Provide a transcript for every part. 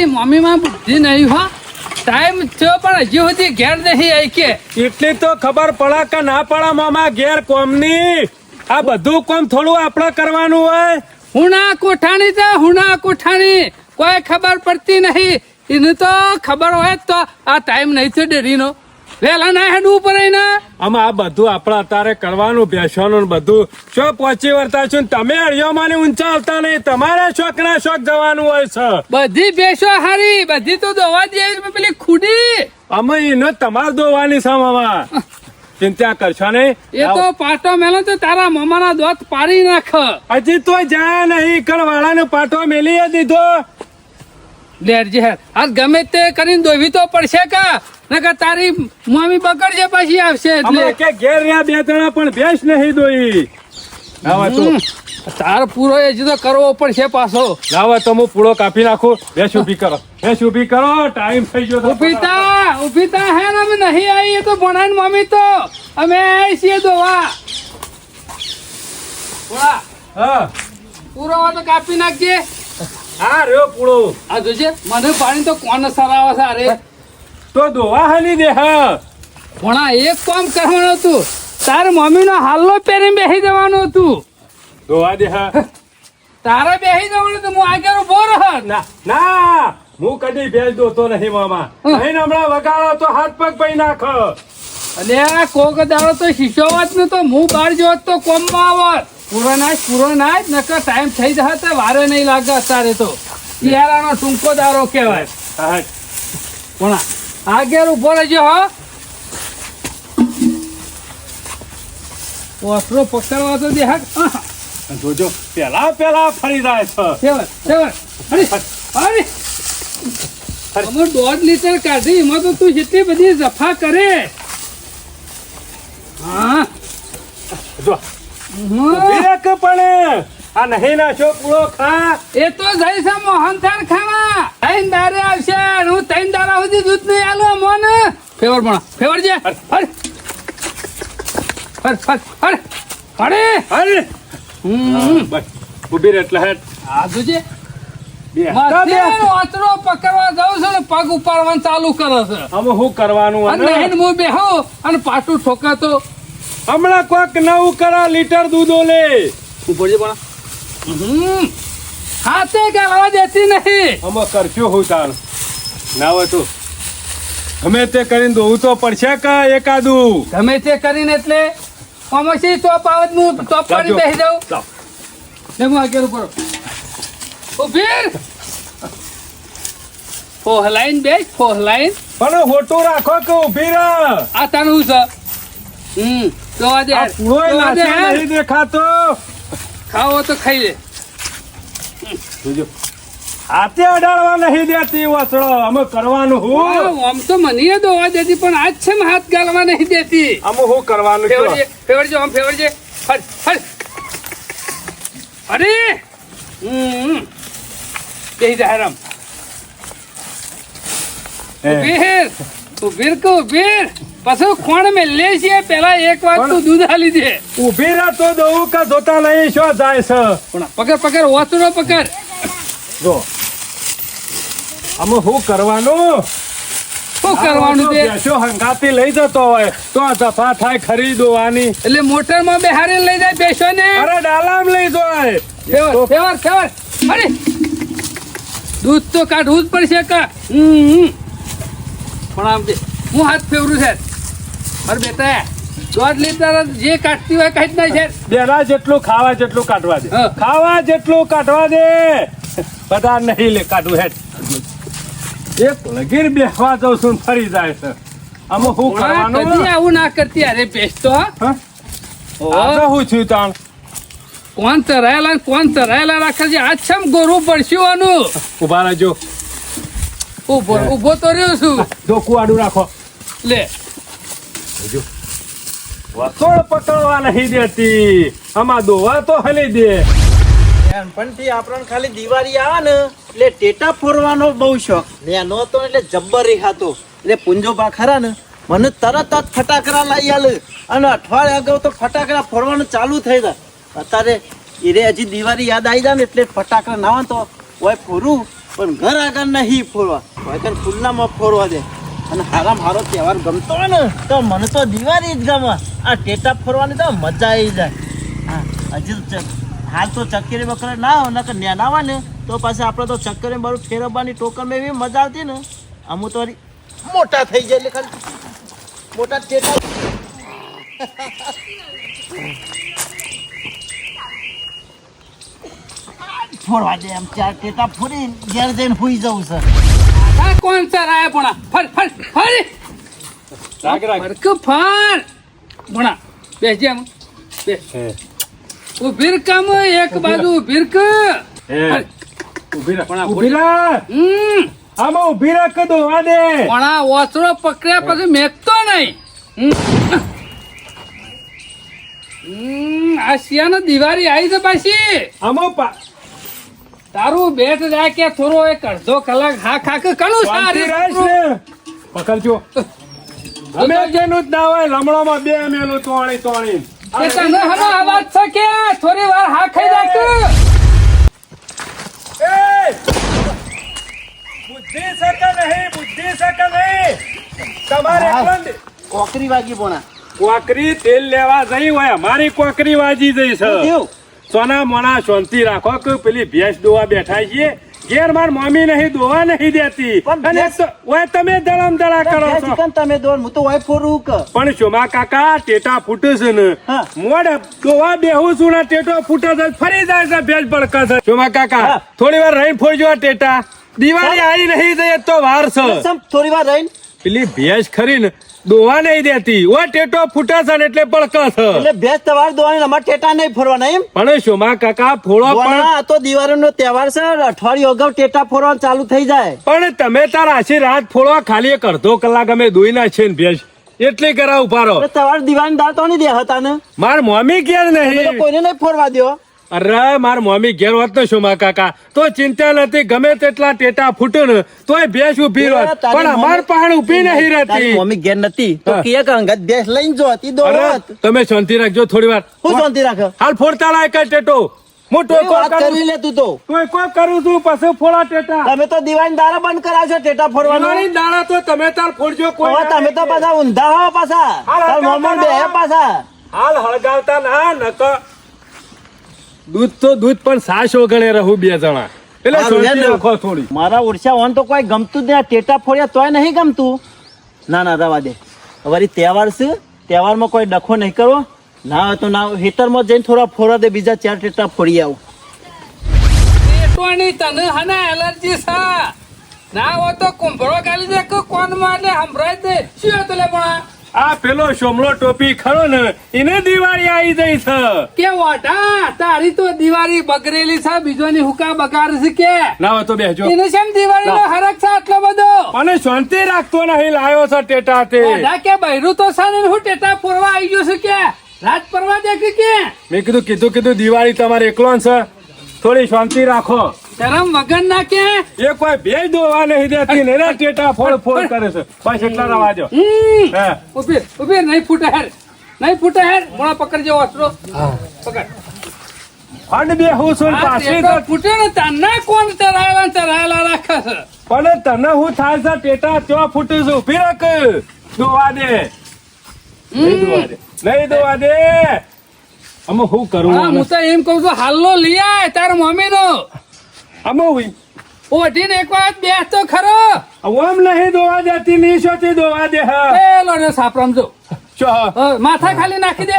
તારી મમ્મીમાં બુદ્ધિ નહીં હો. ટાઈમ થયો પણ હજી સુધી ઘેર નહીં આવી કે એટલી તો ખબર પડે કે ના પડે મામા ઘેર કોમની? આ બધું કોમ થોડું આપણે કરવાનું હોય. હુણા કોઠાણી તો હુણા કોઠાણી. કોઈ ખબર પડતી નહીં. એને તો ખબર હોય તો આ ટાઈમ નહીં થયો ડેરીનો. વહેલા ના હેડવું પડે આમાં આ બધું આપણે અત્યારે કરવાનું બેસવાનું બધું. શું પહોંચી વળતા છું તમે અડિયો માને ઊંચા આવતા નહીં. તમારે શોખ ના શોખ જવાનું હોય છે. બધી બેસો હારી બધી તો દવા દે પેલી ખુડી. અમે એનો તમારે દોવાની છે મામા ચિંતા કરશો નહીં? એ તો પાટો મેલો તો તારા મમાના દોત પાડી નાખ. હજી તો જાય નહીં. કણ વાળાનો પાટો મેલી દીધો. લેરજે હેર આ ગમે તે કરીને દોવી તો પડશે કા? નકર તારી મમ્મી બગડશે પછી આવશે એટલે. કે ઘેર રહ્યા બે જણા પણ ભેંસ નહીં દોઈ આવા તો. તાર પૂરો એ તો કરવો પડશે પાછો. લાવો તો હું પૂળો કાપી નાખું. ભેંસ ઊભી કરો. ભેંસ ઊભી કરો. ટાઈમ થઈ ગયો ઉભીતા ઊભી તા ઊભી તા હે ને અમે નહીં આવી એ તો ભણાઈ મમ્મી તો. અમે આવી છીએ દોવા. હા. પૂરો તો કાપી નાખજે. હા રહ્યો પૂળો. આ જોજે મને પાણી તો કોણ સરાવે છે અરે? તો ધોવા હાલી દે હા. ભણા એક કામ કરવાનું હતું. તાર મમ્મીનો હાલ્લો પહેરીને બેસી જવાનું હતું. ધોવા દે હા. તારે બેસી જવાનું હતું હું આગળ ઊભો રહત ના ના હું કદી ભેજ દોતો નહીં મામા. અહીં હમણાં વગાડો તો હાથ પગ પઈ નાખ. અલે કોક દાડો તો શીશો વાત ને તો હું બહાર જો તો કોમમાં આવત. પૂરો નાચ પૂરો નાચ નકર ટાઈમ થઈ જશે તો વારે નહીં લાગે અત્યારે તો. શિયાળાનો ટૂંકો દારો કહેવાય. પણ આગળ ઊભો રહેજો હો. ઓસરો પકડવા તો દે હા જોજો પેલા પેલા ફરી જાય છે. સેવર સેવર અરે અરે. અમર દોઢ લીટર કાઢી એમાં તો તું જેટલી બધી જફા કરે. હા. જો એક પણ આ નહીં નાખ્યો પૂળો ખા. એ તો જઈ છે મોહનથાળ ખાવા. ત્રણ દારે આવશે. હું ત્રણ દારા સુધી દૂધ નહીં આલું મોન ફેવર પણ ફેવર છે. હર હર હર હર અરે. અરે. હમ. રહે એટલે હેઠ. આ જોજે વાતરો પકડવા જાઉં છું ને પગ ઉપાડવાનું ચાલુ કરે છે. હવે શું કરવાનું અને અને હું બેહો અને પાટું ઠોકાતો હમણાં કોક નવું કરા લીટર દૂધો ઓલે. ઉપરજે પણ? હાથે ગાળવા દેતી નહીં. અમે કરશું હું તાર. ના હોય તો. ગમે તે કરીને દોવું તો પડશે કે એકાદું? ગમે તે કરીને એટલે અમસી ટોપ આવત હું ટોપ પાડી બેસી જાઉં. લે હું આગળ ઉપર ઉભીર ફોહલાઈન બે ફોહલાઈન પણ હોટું રાખો કે ઊભી રહે? આ તાનું છે? હમ. આજે આ પૂળોય નાખ્યો નહીં દેખાતો. ખાવો તો ખાઈ લે જોજો. હાથે અડાડવા નહીં દેતી વસડો અમે કરવાનું હું? આમ તો મને દોવા દેતી પણ આજ છે ને હાથ ગાલવા નહીં દેતી. અમે શું કરવાનું ફેવરજે ફેવરજે આમ ફેવરજે. ફર ફર અરે! હમ બેહી જા હેરામ. ઉભીર ઉભીર કે ઉભીર પાછું કોણ મે લે છે? પેલા એક વાત તું દૂધ આલી દે. ઊભી રહે તો દઉં કે જોતા નહીં? શો જાય છે? પણ પકડ પકડ ઓતરો પકડ. જો. અમે શું કરવાનું? શું કરવાનું છે બેસો હંગાતી લઈ જતો હોય. તો આ દફા થાય ખરીદવાની એટલે મોટરમાં બેહારી લઈ જાય બેસો ને અરે ડાલામ લઈ જાય. Favour favour favour. અરે! દૂધ તો કાઢવું જ પડશે કા? હમ. પણ આમ હું હાથ ફેવરું છે. અરે બેટા દોઢ લીટર જે કાઢતી હોય છે. બેના જેટલું ખાવા જેટલું કાઢવા દે. હા. ખાવા જેટલું કાઢવા દે. બધા નહીં લે કાઢવું હેઠ એક લગીર બેસવા જઉં છું ફરી જાય છે. શું કદી કરવાનું? આવું ના કરતી અરે બેસતો હા? હા? થયું તાણ? કોણ તરાયેલા કોણ તરાયેલા રાખે છે? આજ છમ ગોરું પડશું આનું. ઊભા રહેજો. ઊભો ઊભો તો રહ્યો છું. ધોકું આડું રાખો. લે. વસોડ પકડવા નહીં દેતી. આમાં દોવા તો હલી દે. નાનપણથી આપણને ખાલી દિવાળી આવે ને એટલે ટેટા ફોરવાનો બહુ શોખ. ને નો તો એટલે જબ્બર હતો. એટલે પુંજોબા ખરા ને મને તરત જ ફટાકડા લાવી આલ. અને અઠવાડિયા અગાઉ તો ફટાકડા ફોરવાનું ચાલુ થઈ જાય. અત્યારે એને હજી દિવાળી યાદ આવી જાય ને એટલે ફટાકડા ના હોય તો હોય ફોરું પણ ઘર આગળ નહીં ફોરવા. હોય ખુલ્લામાં ફોરવા દે. અને હારામ હારો તહેવાર ગમતો હોય ને, તો મને તો દિવાળી જ ગમે. આ ટેટા ફરવાની તો મજા આવી જાય. હા, હજી તો હાલ તો ચક્કરી બકરે ના હોય, નકર નેના હોય ને, તો પાછા આપણે તો ચક્કરે બારું ફેરવવાની ટોકરમાં એવી મજા આવતી ને. અમુ તો મોટા થઈ જાય એટલે ખાલી મોટા ટેટા ફોરવા દે એમ, ચાર ટેટા ફોરી ઘેર જઈને હોઈ જવું છે. આ કોણ સર આયા ભણા? ફર ફર ફર. રાગ રાગ ફરક ફર. ભણા બેસજે આમ. હે. ઉભીર કામ એક બાજુ ઉભીર ક. ઊભી રાખ ઊભી રાખ હમ. આમાં ઊભી રાખ કે દોવા દે. ઓસરો પકડ્યા પછી મેકતો નહીં. હમ. આ શિયાનો દિવાળી આવી છે પાછી. આમાં તારું બેટ રાખે થોડો એક અડધો કલાક હા ખાક કણું સારું પકડજો. અમે જેનું જ ના હોય લમણોમાં બે મેલું તોણી તોણી. તને હનો અવાજ છે કે થોડી વાર હા ખાઈ રાખ બુદ્ધિ છે કે નહીં? બુદ્ધિ છે કે નહીં? તમારે કોકરી વાગી પોણા. કોકરી તેલ લેવા જઈ હોય અમારી કોકરી વાજી જઈ છે. સોના મોના શાંતિ રાખો કે પેલી ભેંસ દોવા બેઠા છીએ. ઘેર માર મમ્મી નહીં દોવા નહીં દેતી. અને ઓય તમે દળમ દળા કરો છો. કેમ તમે દોડ હું તો ઓય ફોરું કે. પણ શોમા કાકા ટેટા ફૂટે છે ને. મોડ દોવા બેહું છું ને ટેટો ફૂટે છે ફરી જાય છે ભેજ બળકા છે. શોમા કાકા થોડી વાર રહીને ફોડજો ટેટા. દિવાળી આવી નહીં જાય તો વાર છે. થોડી વાર રહીને. પેલી ભેંસ ખરી ને દોવા નહીં દેતી. ઓ ટેટો ફૂટે છે એટલે ભડકા છે. એટલે ભેંસ તવાર દોવાની અમાર ટેટા નહીં ફોરવાના એમ? પણ શોમા કાકા ફોડો પણ આ તો દિવાળીનો તહેવાર છે અઠવાડિયું અગાઉ ટેટા ફોરવાનું ચાલુ થઈ જાય. પણ તમે તાર આશી રાત ફોડવા ખાલી એક અડધો કલાક અમે દોઈ નાખીએ ને ભેંસ. એટલે કરાવ ઉભારો તમારે દિવાળી દાળ તો નહીં દે હતા ને? માર મમ્મી ઘેર તમે નહીં? કોઈને નહીં ફોરવા દ્યો. અરે માર મમ્મી ઘેર હોત ને શું કાકા? તો ચિંતા નથી ગમે તેટલા ટેટા ફૂટે ને તોય ભેંસ ઊભી હોત પણ અમાર પહાડ ઊભી નહીં રહેતી. મમ્મી ઘેર નથી તો કે અંગત ભેંસ લઈને જો હતી દોડત તમે શાંતિ રાખજો થોડી વાર. હું શાંતિ રાખ? હાલ ફોડતા લાય કઈ ટેટો. મોટો વાત કરું. લે તું તો. કોઈ કોઈ કરું છું પછી ફોડા ટેટા. તમે તો દિવાળી દારા બંધ કરાવશો ટેટા ફોડવાનો. દાડા તો તમે તાર ફોડજો કોઈ તમે તો પાછા ઊંધા હો પાછા. હાલ, બે પાછા. હાલ હળગાવતા ના નક દૂધ તો દૂધ પણ સાસ વગણે રહું બે જણા. એટલે શાંતિ થોડી. મારા ઓરછા ઓન તો કોઈ ગમતું જ નહીં. ટેટા ફોડ્યા તોય નહીં ગમતું. ના ના રવા દે. વળી તહેવાર છે. તહેવારમાં કોઈ ડખો નહીં કરો. ના હોય તો ના. હેતરમાં જઈને થોડા ફોડા દે બીજા ચાર ટેટા ફોડી આવું. પેટવાની તને હને એલર્જી છે. ના હોય તો કુંભળો ગાલી દે કે કોણમાં એટલે સંભળાય દે શું હતું પણ આ પેલો શોમલો ટોપી ખરો ને એને દિવાળી આવી જઈ છે. કે વાટા તારી તો દિવાળી બગરેલી છે બીજોની હુકા બગાડ છે કે? ના તો બેસજો એને શેમ દિવાળી નો. હરક છે આટલો બધો? મને શાંતિ રાખતો નહીં લાયો છે ટેટા તે કે બૈરું તો છે ને હું ટેટા પૂરવા આવી ગયો છું કે? રાત પરવા દે કે મેં કીધું કીધું કીધું દિવાળી તમારે એકલો છે. થોડી શાંતિ રાખો. શરમ વગર ના કે? એ કોઈ ભેજ દોવા નહીં દેતી ને ટેટા ફોડ ફોડ કરે છે. બસ એટલા રવાજો. હમ. હે. ઊભી ઊભી નહીં ફૂટે હેર. નહીં ફૂટે હેર. મોણા પકડજો અસરો. પકડ. ફંડ બે હું છું પાછી તો ફૂટે ને તને કોણ ચરાયેલા ચરાયેલા રાખે છે? પણ તને હું થાય છે ટેટા ત્યાં ફૂટું છું ઊભી રાખ. દોવા દે. નહીં દોવા દે. નહીં દોવા દે. અમે શું કરું? હા હું તો એમ કહું છું હાલો લઈ આય તાર મમ્મી નો અમે હું ઓઢીને એક વાર બેસ તો ખરો. ઓમ નહીં દોવા દેતી નહીં સોતી દોવા દે હા. પેલો ને સાપરામ જો. માથા ખાલી નાખી દે.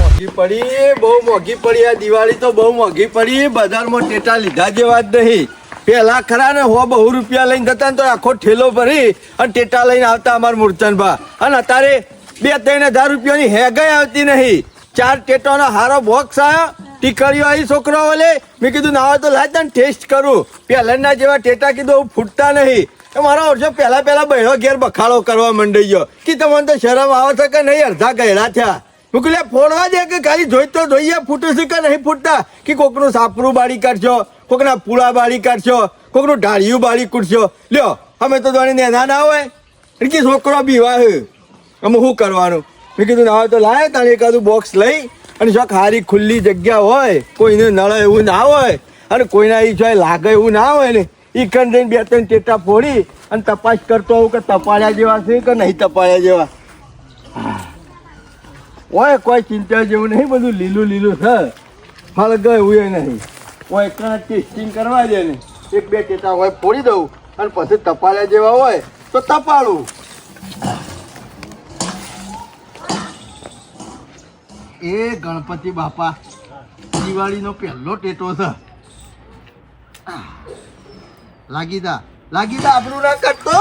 મોંઘી પડી બહુ મોંઘી પડી આ દિવાળી તો બહુ મોંઘી પડી. બજારમાં ટેટા લીધા જેવા જ નહીં. પેલા ખરા ને હો બહુ રૂપિયા લઈને જતા ને તો આખો ઠેલો ભરી અને ટેટા લઈને આવતા અમાર મૂર્તનભા અને અત્યારે બે ત્રણ હજાર રૂપિયાની હેગાઈ આવતી નહીં. ચાર ટેટાનો હારો બોક્સ આવ્યો ટીકડીઓ આવી છોકરો ઓલે મેં કીધું, ના, તો લાજ તને ટેસ્ટ કરું. પહેલાના જેવા ટેટા કીધું ફૂટતા નહીં. મારા વર્ષો પહેલા પહેલા બહેરો ઘેર બખાડો કરવા મંડી ગયો કે તમને તો શરમ આવે છે કે નહીં? અડધા ગયેલા થયા. હું કહું લે ફોડવા દે કે ખાલી જોઈ તો જોઈએ, ફૂટું છે કે નહીં ફૂટતા? કે કોકનું સાપરું બાળી કાઢશો, કોકના પૂળા બાળી કાઢશો, કોકનું ઢાળિયું બાળી કૂટશો? લ્યો, અમે તો દોડી નેના ના હોય. કે છોકરો બીવા હે અમે શું કરવાનું? મેં કીધું, ના હોય તો લાય, તાણે એકાદું બોક્સ લઈ અને જો હારી ખુલ્લી જગ્યા હોય, કોઈને નળે એવું ના હોય અને કોઈના એ જોઈ લાગે એવું ના હોય ને એ કણ જઈને બે ત્રણ ટેટા ફોડી અને તપાસ કરતો હોઉં કે તપાડ્યા જેવા છે કે નહીં તપાડ્યા જેવા. ઓય, કોઈ ચિંતા જેવું નહીં, બધું લીલું લીલું છે. ફળ ગયું એ નહીં. ઓય કણ ટેસ્ટિંગ કરવા દે ને. એક બે ટેટા હોય, ફોડી દઉં અને પછી તપાડ્યા જેવા હોય, તો તપાડું. એ ગણપતિ બાપા દિવાળીનો પહેલો ટેટો છે. લાગી દા લાગી દા આપણું ના કરતો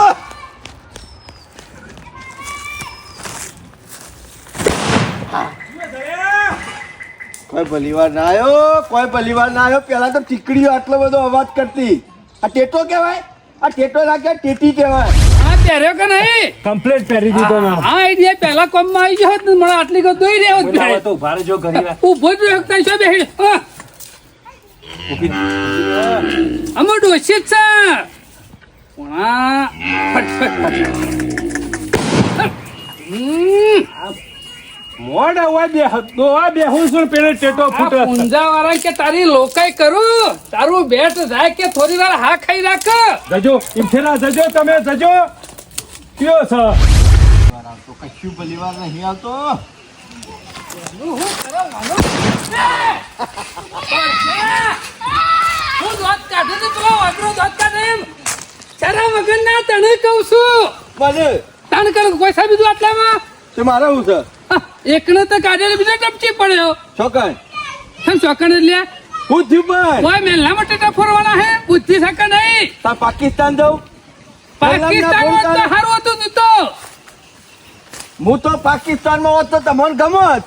કોઈ ભલીવાર ના આવ્યો કોઈ ભલીવાર ના આવ્યો પેલા તો ટીકડીઓ આટલો બધો અવાજ કરતી. આ ટેટો કહેવાય? આ ટેટો લાગે ટેટી કહેવાય. પહેર્યો કે નહીં? કમ્પ્લેટ પહેરી દીધો ના હા આઈડિયા પહેલા કોમમાં આવી ગયો હોત ને મને આટલી ગો દોઈ રહ્યો હોત તો ભારે જો જ હોત, શું બેહી. આમાં ડોસી જ છે. પણ મોડ બે દોવા છું પેલે ટેટો કે તારી લોકાઈ કરું? તારું બેટ જાય કે થોડી વાર હા ખાઈ રાખ? જજો જજો તમે જજો. કયો છે? તો કશું ભલીવાર નહીં આવતો હું દોત કાઢે તો પેલો વાપરો દોત કાઢે એમ તારા વગર ના તને કહું છું? મને તાણ કર કોઈ સાહેબ બીજું આટલામાં તે મારે શું છે હા, એકને તો કાઢેલો બીજો ટપચી પડ્યો. છોકન કેમ ચોકણ એટલે? હું થયું કોઈ મેલના માટે હે બુદ્ધિ શકે નહીં. તા પાકિસ્તાન જાઉં? પાકિસ્તાનમાં તો હારું હતું તું તો. હું તો પાકિસ્તાનમાં હોત તો તમને ગમત.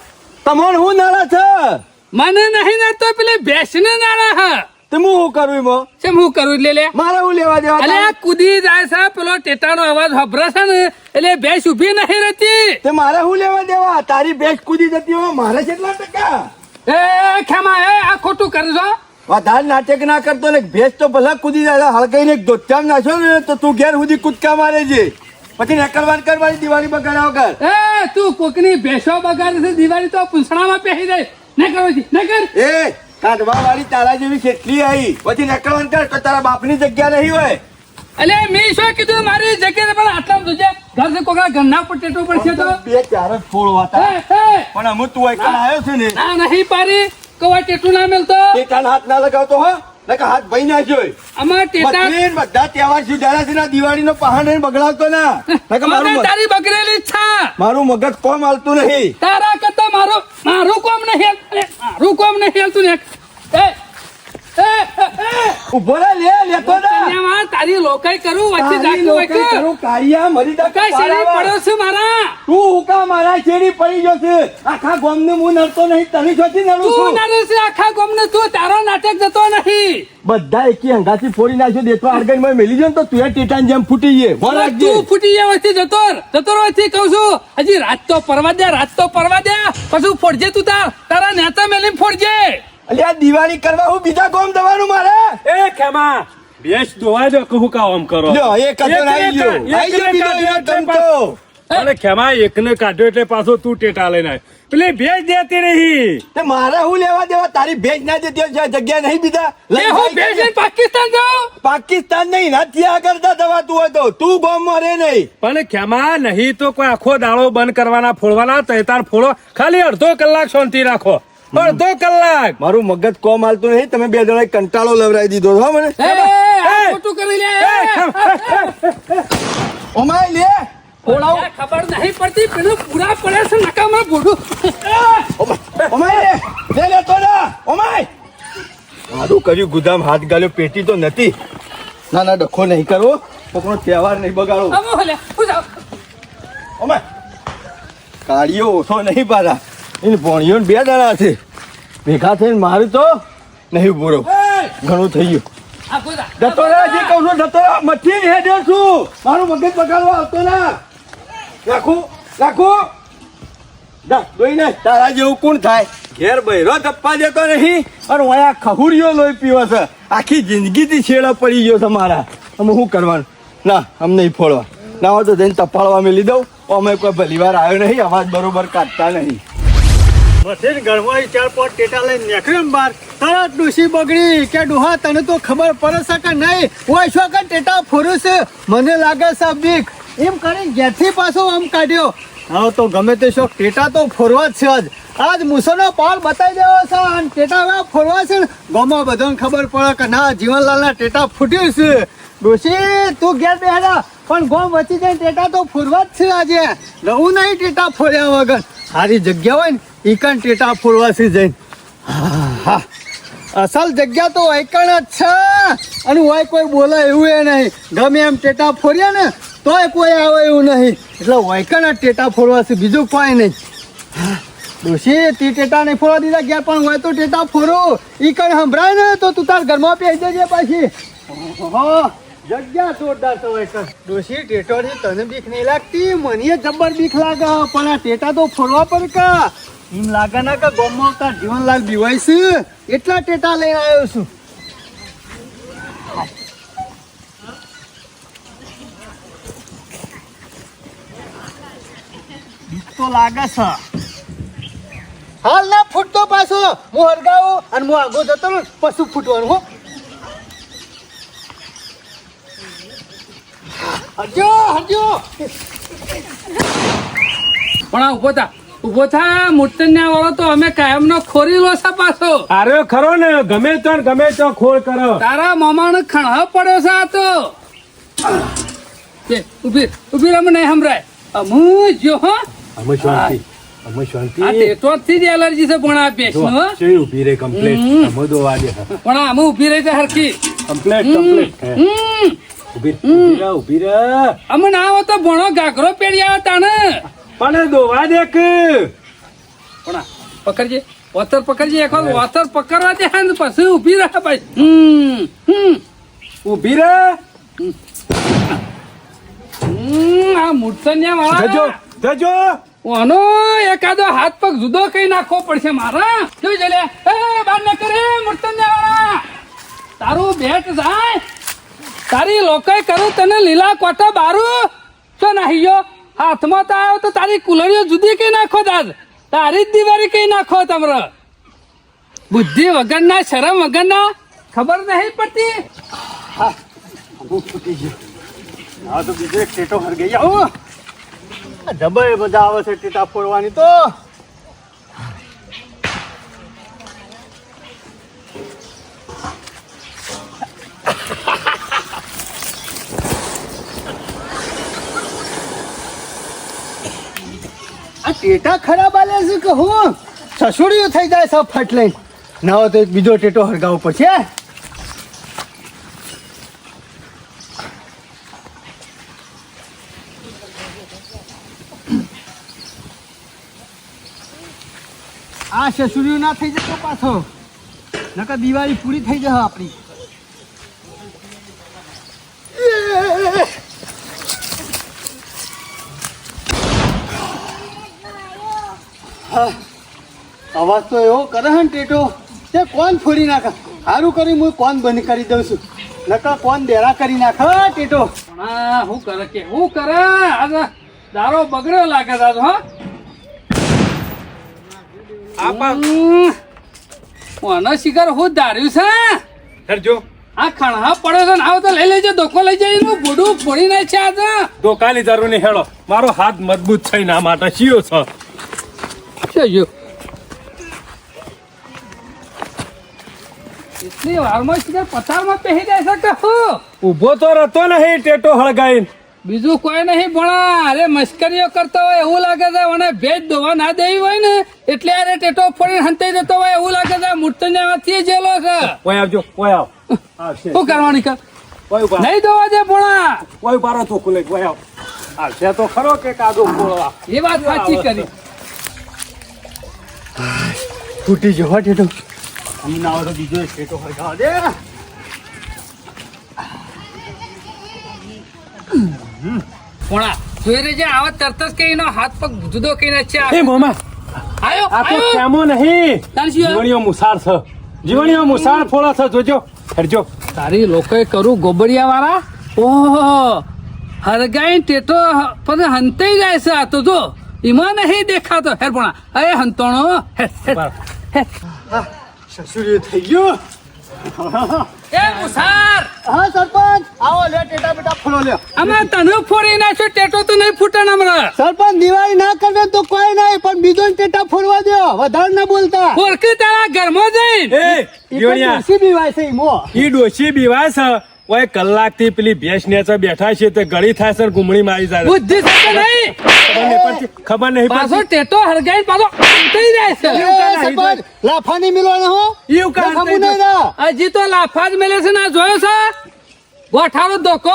તમને હું નાણા છે? મને નહીં ના તો પેલી ભેંસને નાણા હા. તે હું શું કરું એમાં? કેમ હું કરું? એટલે લે. મારે હું લેવા દેવા અલે આ? કૂદી જાય છે પેલો ટેટાનો અવાજ હભરા છે ને એટલે ભેંસ ઊભી નહીં રહેતી. તે મારે હું લેવા દેવા? તારી બેસ કૂદી જતી હોય મારે કેટલા ટકા? એ ખેમા એ આ ખોટું કરજો. વધારે નાટક ના કરતો ને ભેસ તો ભલા કૂદી જાય હળગાઈને ને દોચામ નાખ્યો ને તો તું ઘેર સુધી કૂદકા મારે છે. પછી નકલવાન કરવાની દિવાળી બગાડ્યા વગર. એ તું કોકની ભેંસો બગાડે છે દિવાળી તો પૂંછડામાં પહેરી દે. ન કરો ન કર એ કાઢવા વાળી તારા જેવી કેટલી આવી પછી નકલવાન કર તો તારા બાપની જગ્યા નહીં હોય. અલે મેં શું કીધું? મારી જગ્યા પણ આટલા તુજે ઘર से કોકના ઘરના પર ટેટો પડશે તો. બે ચાર એ, પણ અમુક તું એકલ આવ્યો છે ને ના નહીં પારી કવા ટેટુ ના મેલતો? ટેટાન હાથ ના લગાવતો હો નકા હાથ ભાઈ જોય. અમાર ટેટા બધી તહેવાર સુધારા છે દિવાળી નો પહાડ બગડાવતો ના નકા મારું તારી બગડેલી છા. મારું મગજ કોમ હાલતું નહીં. તારા કરતા મારું મારું કોમ નહીં મારું કોમ નહીં હાલતું ને. એ, ઊભો રે લે લેતો ના. તારી લોકાઈ કરું વચ્ચે તારી જાગતું હોય નોકરી કે કરું, કાળિયા મરી જા કઈ શેરી પડ્યો છે મારા? તું હુકા મારા શેરી પડી જશે. આખા ગામને હું નડતો નહીં તને જોતી નડું તું છું. છે આખા ગામને તું તારો નાટક જતો નહીં બધા એકી હંગાથી ફોડી નાખ્યો દેતો આર્ગનમાં મેલી જો તો તું ટીટાન જેમ ફૂટી ગયે. રાખજે તું ફૂટી ગયા વચ્ચે જતો રહે. જતો વચ્ચે કહું છું. હજી રાત તો પરવા દે રાત તો પરવા દે. પછી ફોડજે તું તાર તારા નેતા મેલીને ફોડજે. અલ્યા દિવાળી કરવા હું બીજા કોમ દવાનું મારે? એ ખેમા બેસ દોવા જો કહું આમ કરો. લ્યો એક કચર આવી ગયો. કા- આવી ગયો બીજો કાઢ્યો ધમકો. અરે ખેમા એકને કાઢ્યો એટલે પાછો તું ટેટા લઈને આવ્યો પેલે ભેજ દેતી રહી. તે મારે હું લેવા દેવા? તારી ભેજ ના દેતી જગ્યા નહીં બીજા? લઈ હું ભેજ પાકિસ્તાન જાઉં? પાકિસ્તાન નહીં નથી આગળ દવા તું હતો તું. ગામ મરે નહીં. પણ ખેમા નહીં તો કોઈ આખો દાળો બંધ કરવાના ફોડવાના તૈતાર ફોડો. ખાલી અડધો કલાક શાંતિ રાખો. અડધો કલાક. મારું મગજ કોમ હાલતું નહીં તમે બે જણા કંટાળો લવરાઈ દીધો હો મને. ખોટું કરી લે. ઓમાય લે. ખબર નહીં પડતી પેલું પૂરા પડે છે નકામાં બોડું ઓમાય લે. લે લેતો ના ઓમાય. મારું કર્યું ગુદામ હાથ ગાલ્યો પેટી તો નથી. ના ના ડખો નહીં કરવો કોકનો તહેવાર નહીં બગાડો. ઓમાય. કાળીઓ ઓછો નહીં પાછા એને ભણ્યો બે દાડા છે. ભેગા થઈને મારું તો નહીં પૂરો ઘણું થઈ ગયું. જતો રહે જે કહું છું જતો મઠી જ હેડ્યો છું. મારું મગજ બગાડવા આવતો ના. રાખું રાખું. ના દોઈ ને તારા જેવું કોણ થાય? ઘેર બૈરો ધપ્પા દેતો નહીં. અને વયા ખહુરિયો લોહી પીવો છે. આખી જિંદગીથી છેડા પડી ગયો છે મારા. અમે શું કરવાનું? ના અમ નહીં ફોડવા. ના હોય તો જઈને તપાડવા મેલી દઉં અમે કોઈ ભલી વાર આવ્યો નહીં. અવાજ બરોબર કાઢતા નહીં. મથે ઘરમાં ચાર પાંચ ટેટા લઈને નીકળ્યો બાર. તરત ડોસી બગડી કે ડોહા, તને તો ખબર પડે છે કે નહીં? હોય શું કે ટેટા ફોરું છે? મને લાગે છે બીક એમ કરીને ઘેરથી પાછો આમ કાઢ્યો. હા, તો ગમે તે શોખ, ટેટા તો ફોરવા જ છે જ આજ મુસોનો પાલ બતાવી દેવો છે અને ટેટા હવે ફોરવા છે ગામમાં બધાને ખબર પડે કે ના, જીવનલાલના ટેટા ફૂટ્યું છે. ડોશી, તું ઘેર બેહરા. પણ ગોમ વચી જાય ટેટા તો ફોરવા જ છે આજે. રહું નહીં ટેટા ફોર્યા વગર. સારી જગ્યા હોય ને એ કણ ટેટા ફોરવાથી જઈને. હા અસલ જગ્યા તો એકણ જ છે. અને હોય કોઈ બોલે એવું એ નહીં. ગમે એમ ટેટા ફોર્યા ને તોય કોઈ આવે એવું નહીં. એટલે વૈકણ જ ટેટા ફોરવાથી બીજું કોઈ નહીં. ડોશી તી ટેટા નહીં ફોરવા દીધા ગયા પણ હોય તો ટેટા ફોરો. ઈ કણ સંભળાય ને તો તું તાર ઘરમાં પહેરી દેજે પાછી. ઓહો, જગ્યા જોરદાર તો સર ડોશી, ટેટોની તને બીક નહીં લાગતી? મને જબર બીક લાગે. પણ આ ટેટા તો ફરવા પર કા? એમ લાગે ના કે ગોમમાં જીવનલાલ બીવાય એટલા ટેટા લઈને આવ્યો છું. તો લાગે છે. હાલ ના ફૂટતો પાછો. હું હરગાવું અને હું આગો જતો પશુ ફૂટવાનું, હો. હરજો હજો પણ આ ઊભો થા ઊભો થા મૂર્તન્યા વાળો તો અમે કાયમનો ખોરી લો છે પાછો. અરે ખરો ને ગમે તો ને ગમે તો ખોર કરો. તારા મામાને ખણહ પડ્યો છે આ તો. ઊભી ઊભી રમ નહીં સંભળાય. અમુ જો હો. અમે શાંતિ અમે શાંતિ. આ ટેટો થી જ એલર્જી છે પણ આ પેશનો. શેરી ઊભી રહે કમ્પ્લેટ. અમે દો. વાગે પણ આમ અમુ ઊભી રહી છે હરખી. કમ્પ્લીટ કમ્પ્લેટ હમ. ઊભી ઊભી રહે અમે ના આવો તો ભણો ગાઘરો પેરી આવે તાને પણ દોવા દેખ પણ પકડજે વતર પકડજે એક વાર વતર પકડવા દે ને પછી ઊભી રહે ભાઈ. હમ હમ. ઊભી રહે હમ, આ જજો વાળા જજો ઓનો એકાદો હાથ પગ જુદો કઈ નાખવો પડશે મારા. જોઈ જલે એ બાર ન કરે મૂર્તન્યા વાળા તારું બેટ જાય. તારી લોકોએ કરું તને લીલા કોટા બારું? તો નાહી ગયો હાથમાં તો આવ્યો તો તારી કુલરીઓ જુદી કઈ નાખો દાદ? તારી જ દિવાળી કઈ નાખો તમરો? બુદ્ધિ વગરના, શરમ વગરના? ખબર નહીં પડતી? ગયો હા, તો બીજો એક ટેટો હરગઈ આવો. જબર મજા આવે છે ટેટા ફોડવાની તો. ટેટા ખરાબ આલે છે કે હું? સસુડિયું થઈ જાય સાહેબ ફટ લઈને. ના હોય તો બીજો ટેટો હરગાવવો પડશે આ સસુડિયું ના થઈ જતો પાછો. નકર દિવાળી પૂરી થઈ જશે આપણી. અવાજ તો એવો કરે હે ને ટેટો તે કોણ ફોડી નાખે? સારું કરી હું કોણ બંધ કરી દઉં છું. નકા કોણ દેરા કરી નાખે? હો ટેટો. હા હું કરે કે? શું કરે? આજે દારો બગડ્યો લાગે દાદો હા. હમ. ઓનો શિખર હું ધાર્યું છે? કરજો આ ખણહા પડે છે ને આવ તો લઈ લેજો ધોકો લઈ જાય એનું બોડું ફોડી નાખશે આજે. દોકાની જરૂર ને હેડો મારો હાથ મજબૂત છે ના માટે શિયો છે. શું થયું? એટલી વારમાં શિખર પથારમાં પહેરી જાય છે કે હું ઊભો તો રહેતો નહીં ટેટો હળગાઈને. બીજું કોઈ નહીં ભણા. અરે મશ્કરીઓ કરતો હોય એવું લાગે છે મને ભેજ દોવા ના દેવી હોય ને એટલે અરે ટેટો ફોડીને હંતાઈ જતો હોય એવું લાગે છે મૂર્તન્યામાંથી જેલો છે. ઓય આવજો ઓય આવ. શું કરવાની કર નહીં દોવા દે ભણા. ઓય ઊભા તો ખુલે ઓય આવ. આવશે તો ખરો કે કાદો બોળવા એ વાત સાચી કરી. ફૂટી જવા ટેટો અમને ના આવે તો બીજો એક ટેટો હરગાવા દે. ભણા જોઈ રહેજે આવા તરત જ કઈ એનો હાથ પગ જુદો કઈ છે એ મોમા આયો આ તો કેમો નહીં. જીવણીઓ મુસાર છે. જીવણીઓ મુસાર ફોળા છે જોજો હેડજો. તારી લોકોએ કરું ગોબડિયા વાળા ઓહો હરગાઈ ટેટો પણ હંતાઈ જાય છે આ તો જો. એમાં નહીં દેખાતો. હેરપણા અરે હંતોણો સસુરી થઈ ગયું એ મુસાર હા સરપંચ આવો લે ટેટા બેટા ફળો લે અમે તને ફોડી નાખ્યો ટેટો તો નહીં ફૂટે હમણાં સરપંચ દિવાળી ના કરવે તો કોઈ નહીં પણ બીજો ટેટા ફોડવા દો વધારે ના બોલતા ફોરકી તારા ઘરમાં જઈને એ ડોસી બીવાય છે ઈમો ઈ ડોશી બીવાય છે ઓય કલાકથી પેલી ભેંસ નેચા બેઠા છે તે ગળી થાય છે ને ગુમડી મારી જાય. બુદ્ધિ છે નહીં? ખબર નહીં ખબર નહીં પાછો ટેટો હરગાઈ પાછો ઉતરી જાય છે. લાફા સરપંચ મિલો ને હો? ઈવ કામ નહીં. હજી તો લાફા જ મેલે છે ને જોયો છે? ગોઠાળો ધોકો?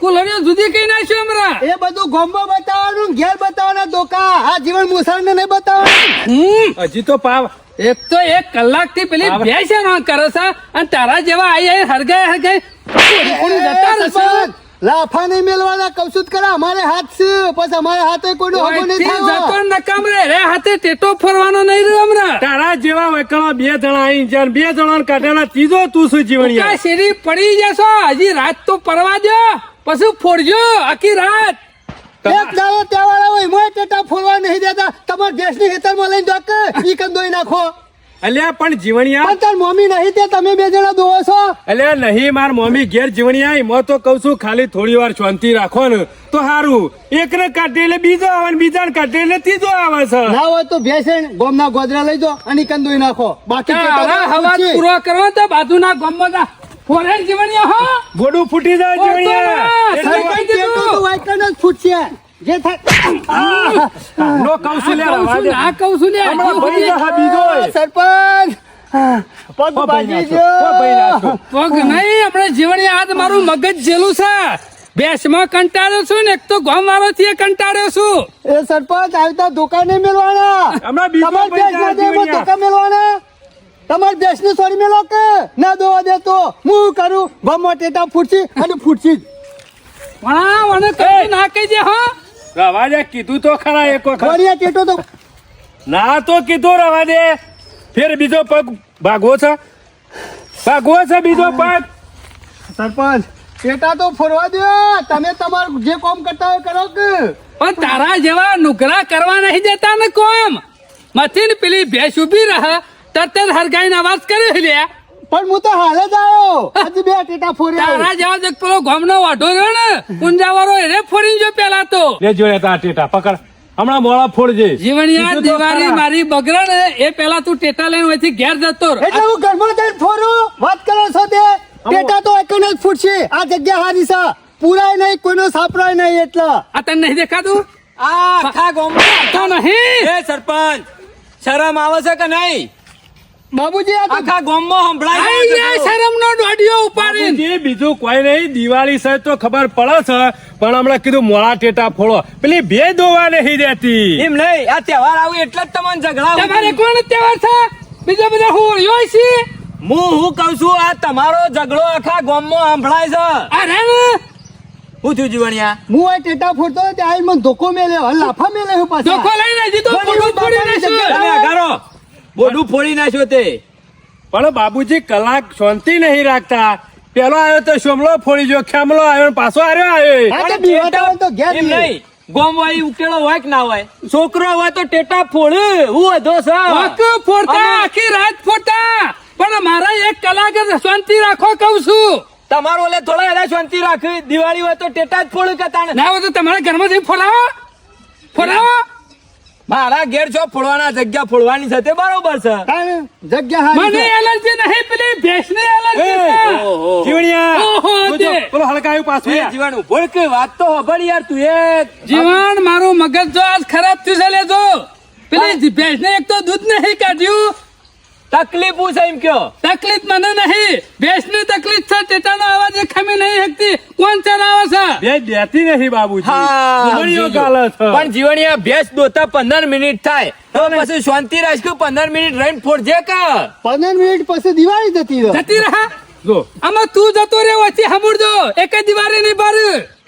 કુલરીઓ જુદી કઈ નાખ્યો હમણાં? એ બધું ગોમ્બો બતાવવાનું ઘેર બતાવવાના ધોકા. આ જીવન મુસારને નહીં બતાવવાનું. હમ. હજી તો પાવ. એક તો એક કલાકથી પેલી. બે છે ને કરે છે અને તારા જેવા આઈ આઈ હરગાય હરગાઈ લાફા નહીં મેલવાના કશું જ કરા અમારે હાથ છે. પછી અમારે હાથે કોઈનો હગો નહીં થાય. જતો નકામ રે રે હાથે ટેટો ફરવાનો નહીં રે હમણાં. તારા જેવા વકળા બે જણા અહીં જ્યાં બે જણા કાઢેલા ત્રીજો તું શું જીવણિયા? કા સીડી પડી જશો? હજી રાત તો પરવા દે. પછી ફોડજો આખી રાત. એક દાડો વાળા હોય મોય ટેટા ફોડવા નહીં દેતા. તમાર દેશની ખેતરમાં લઈને ડોક ઈ કંદોઈ નાખો. અલ્યા પણ જીવણિયા તાર મમ્મી નહીં તે તમે બે જણા દોવો છો? અલ્યા નહીં માર મમ્મી ઘેર જીવણિયા મો તો કઉ છું ખાલી થોડી વાર શાંતિ રાખો ને. તો સારું એકને કાઢે એટલે બીજો આવે ને બીજાને કાઢે એટલે ત્રીજો આવે છે. ના હોય તો ભેસે ગોમ ના ગોદરા લઈ દો અને કંદોઈ નાખો. બાકી હવા પૂરો કરો તો બાજુના ગામમાં ફોરેન જીવણિયા હો. ગોડું ફૂટી જાય જીવણિયા. ફૂટશે જે થાય. નો કઉ છું લે આ કહું છું. ને, કહું બીજો સરપંચ. પગ ભાઈ નાખો. પગ નહીં આપણે જીવણીયા આજ મારું મગજ જેલું છે. બેસમાં કંટાળ્યો છું ને એક તો ગામ વાળો થી કંટાળ્યો છું. એ સરપંચ આવતા દુકાને મેળવાના. હમણાં બીજો તમાર ભાઈ દેશ ના જાય દે એમાં જીવણિયા. ધોકા મેળવાના? તમારે દેશની સોરી મેલો કે? ના દોવા દે તો. હું કરું? ગમો ટેટા ફૂટશી અને ફૂટસી જ. પણ મને કઈ ના કહી દે હા. રવા દે કીધું તો ખરા એક વખત. કેટો તો. ના તો કીધું રવા દે ફેર બીજો પગ ભાગવો છે. ભાગવો છે બીજો પગ. સરપંચ પેટા તો ફરવા દો. તમે તમારું જે કામ કરતા હોય કરો કે. પણ તારા જેવા નુકરા કરવા નહીં દેતા ને કોમ. મથીન પેલી ભેંસ ઊભી રહે તરત હરગાઈ ના અવાજ કર્યો લે. પણ હું તો હાલ જ આવ્યો હજી બે ટેટા ફોરી તારા જેવા જ પેલો ગામનો વાઢો રહ્યો ને પુંજાવાળો એને ફોરી જો પેલા તો. લે જોયા તા ટેટા પકડ. હમણાં મોળા ફોડજે. જીવણિયા દિવાળી મારી બગડે ને એ પેલા તું ટેટા લઈને અહીંથી ઘેર જતો એટલે હું ઘરમાં જઈને ફોરું. વાત કરો છો તે? ટેટા તો એકન જ ફૂટશે. આ જગ્યા હારી છે. પૂરાય નહીં કોઈનો સાપરાય નહીં એટલે. આ તને નહીં દેખાતું? આ આખા ગામમાં. તો નહીં. એ સરપંચ શરમ આવે છે કે નહીં? બાબુજી આ આખા ગામમાં સંભળાય તો. શરમનો ડોડિયો ઉપાડી જે બીજું કોઈ નહીં. દિવાળી છે તો ખબર પડે છે પણ હમણાં કીધું મોળા ટેટા ફોડો. પેલી બે ધોવા નહીં દેતી. એમ નહીં આ તહેવાર આવું એટલે જ તમને ઝઘડા તમારે કોણ તહેવાર છે? બીજા બધા હોળીઓ છે? હું હું કઉ છું આ તમારો ઝઘડો આખા ગામમાં સંભળાય છે. અરે હું થયું જીવણિયા? હું આ ટેટા ફોડતો હતો ત્યાં મને ધોકો મેલ્યો લાફા મેલ્યો પાછો પાછા. ધોકો લઈને હજી તો ફોડી ફોડી નાખ્યો. બોડું ફોડી નાખ્યો તે. પણ બાબુજી કલાક શાંતિ નહીં રાખતા. પેલો આવ્યો તો સોમલો ફોડી જો ખેમલો આવ્યો પાછો આવ્યો આવ્યો ગોમ વાળી ઉકેલો હોય કે ના હોય? છોકરો હોય તો ટેટા ફોડ. હું વધો ફોડતા આખી રાત ફોડતા. પણ મારા એક કલાક શાંતિ રાખો કહું છું. તમારો ઓલે થોડા એના શાંતિ રાખ. દિવાળી હોય તો ટેટા જ ફોડ કે ના હોય તો તમારા ઘરમાં જઈ ફોડાવો. ફોડાવો. મારા ઘેર છો ફોડવાના જગ્યા ફોડવાની છે તે બરોબર છે. જગ્યા મને એલર્જી નહીં પેલી ભેંસની એલર્જી છે. જીવણિયા. ઓહો, તે. પેલો હલકાયું પાછું. યાર. જીવાણું બોલ કે વાત તો ખબર યાર તું એ જીવન મારું મગજ જો આજ ખરાબ થયું છે લેજો પેલી ભેંસને એક તો દૂધ નહીં કાઢ્યું. તકલીફ હું એમ કયો? તકલીફ મને નહીં. ભેંસની તકલીફ છે ટેટાનો અવાજ એ ખમી નહીં શકતી. કોણ ચલાવે છે? ભેંસ દેતી નહીં બાબુજી. હા. ગાલે છે. પણ જીવણીયા ભેંસ દોતા પંદર મિનિટ થાય. તો પછી શાંતિ રાખજો પંદર મિનિટ રહીને ફોડજે કે પંદર મિનિટ પછી દિવાળી જતી રહે. જતી રહા? જો. આમાં તું જતો રે વચ્ચે સાંભળજો. એક જ દિવાળી નહીં બાર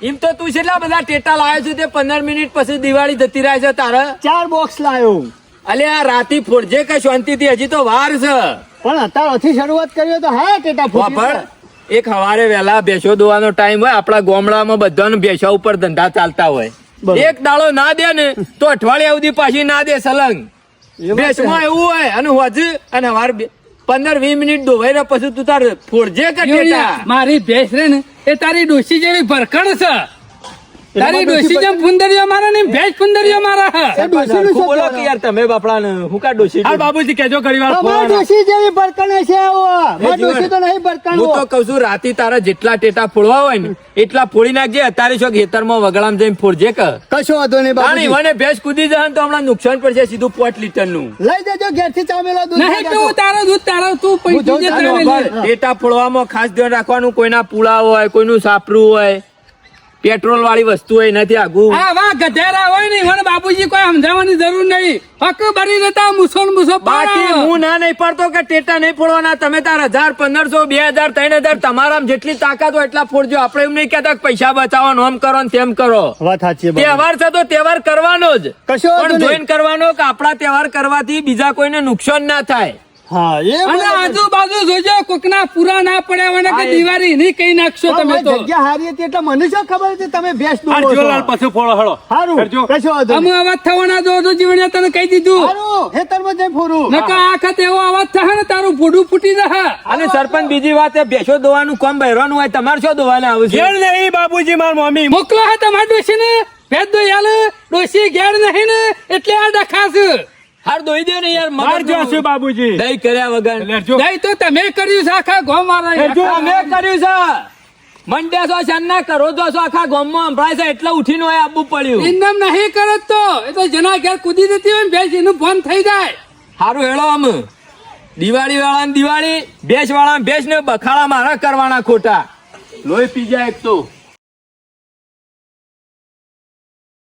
એમ તો તું છેલ્લા બધા ટેટા લાવ્યો છે તે પંદર મિનિટ પછી દિવાળી જતી રહે છે તારે? ચાર બોક્સ લાવ્યો અલે આ રાતી ફોડજે કે શાંતિથી હજી તો વાર છે. પણ અત્યારથી શરૂઆત કરીએ તો હા ટેટા ફૂટી એક હવારે વહેલા ભેંસો દોવાનો ટાઈમ હોય આપણા ગામડામાં બધાને ભેંસો ઉપર ધંધા ચાલતા હોય. એક દાડો ના દે ને તો અઠવાડિયા સુધી પાછી ના દે સલંગ. ભેંસમાં એવું હોય અને હોજ અને હવાર પંદર વીસ મિનિટ દોવાઈ ને પછી તું તાર ફોડજે કે મારી ભેંસ રે ને એ તારી ડોસી જેવી ભરખણ છે. તારી ડોસી જેમ પુંદરીઓ મારા ને ભેજ પુંદરીઓ મારા. મારે ડોસી નું બોલો કે યાર તમે બાપડા ને હું કા ડોસી આ બાબુજી કેજો ઘણી વાર ફોન ડોશી જેવી બરકણે છે આવો. મારા ડોસી તો નહીં બરકણ હું તો કહું છું રાતી તારા જેટલા ટેટા ફોડવા હોય ને એટલા ફોડી નાખજે અત્યારે શું ખેતરમાં વગડામ જઈને ફોડજે કે? કશો વાંધો નહીં બાબુજી મને ભેજ કૂદી જાય તો હમણાં નુકસાન પડશે સીધું પોટ લીટરનું લઈ જજો ઘેરથી ચામેલો દૂધ નહીં જજો. તારો દૂધ તારો તું પૈસા. ટેટા ફોડવામાં ખાસ ધ્યાન રાખવાનું કોઈના પુળા હોય કોઈનું સાપરું હોય. પેટ્રોલ વાળી વસ્તુ હોય નથી આગું. હા વાહ ગધેરા હોય ને મને બાપુજી કોઈ સમજાવવાની જરૂર નહીં. હક ભરી દેતા મુસો મુસો બાકી હું ના નહીં પડતો કે ટેટા નહીં ફોડવાના. તમે તાર હજાર પંદરસો બે હજાર ત્રણ હજાર તમારા જેટલી તાકાત હોય એટલા ફોડજો. આપણે એમ નહીં કહેતા પૈસા બચાવવાનો આમ કરો ને તેમ કરો. વાત સાચી. તહેવાર છે તો તહેવાર કરવાનો જ. કશો પણ જોઈન કરવાનો કે આપણા તહેવાર કરવાથી બીજા કોઈને નુકસાન ના થાય. હા એ અને આજુબાજુ જોજો કોકના પૂરા ના પડ્યા હોય કે દિવાળી નહીં કઈ નાખશો તમે તો. જગ્યા હારી હતી એટલે મને શું ખબર હતી તમે ભેંસ આ દોવો પછી ફોડો હળો. હારું કરજો કશો વાંધો અમુ અવાજ થવાના જો જીવણિયા તને કહી દીધું. હારું હેતરમાં જઈને ફોરું નકા આ એવો અવાજ થાય ને તારું ભૂડું ફૂટી જશે. અને સરપંચ બીજી વાત એ ભેંસો દોવાનું કોમ બહેરવાનું હોય તમારે શું દોવાના આવશે ઘેર નહીં બાબુજી માર મમ્મી. મોકલો હે તમારા ડોશી ને ભેદ દો હાલ ડોશી ઘેર નહીં ને એટલે આ ડખાસ હાર દોઈ દે ને યાર માર. જોશું બાબુજી? દઈ કર્યા વગર. દઈ તો તમે કર્યું છે આખા ગોમ વાળા અમે કર્યું છે. મંડ્યા છો શાનના કરો છો સો આખા ગામમાં સંભળાય છે એટલે ઉઠીને હોય આપવું પડ્યું. ઇન્દમ નહીં કરત તો. એ તો જના ઘેર કૂદી દેતી હોય ને ભેંસ એનું ફોન થઈ જાય. હારું હેળો આમ. દિવાળી વાળા દિવાળી ભેંસ વાળા ભેંસ ને બખાડા મારા કરવાના ખોટા. લોહી પી જાય એક તો.